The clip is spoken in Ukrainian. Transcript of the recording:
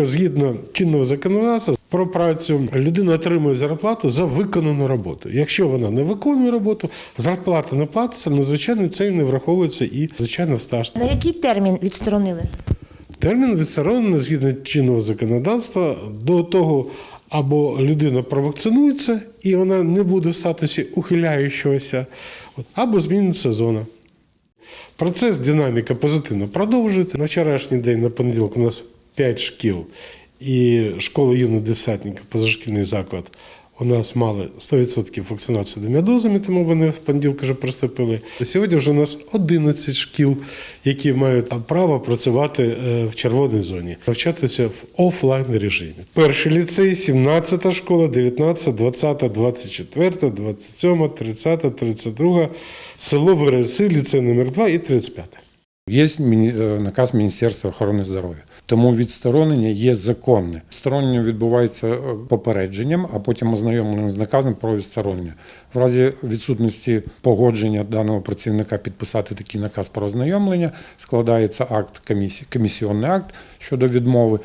Згідно чинного законодавства про працю, людина отримує зарплату за виконану роботу. Якщо вона не виконує роботу, зарплата не платиться, ну звичайно, це і не враховується і звичайно в стаж. На який термін відсторонили? Термін відсторонений згідно чинного законодавства до того, або людина провакцинується і вона не буде в статусі ухиляючогося, або зміниться зона. Процес динаміка позитивно продовжується. На вчорашній день, на понеділок, у нас 5 шкіл і школа юних десятників, позашкільний заклад. У нас мали 100% вакцинації двома дозами, тому вони в понеділок вже приступили. Сьогодні вже у нас 11 шкіл, які мають право працювати е, в червоній зоні, навчатися в офлайн режимі. Перший ліцей, 17 школа, 19, 20, 24, 27, 30, 32, село Вереси, ліцей номер 2 і 35. Є е, наказ Міністерства охорони здоров'я, тому відсторонення є законне. Відсторонення відбувається е, попередженням, а потім ознайомленням з наказом про відсторонення. В разі відсутності погодження даного працівника підписати такий наказ про ознайомлення, складається акт комісіонний акт щодо відмови.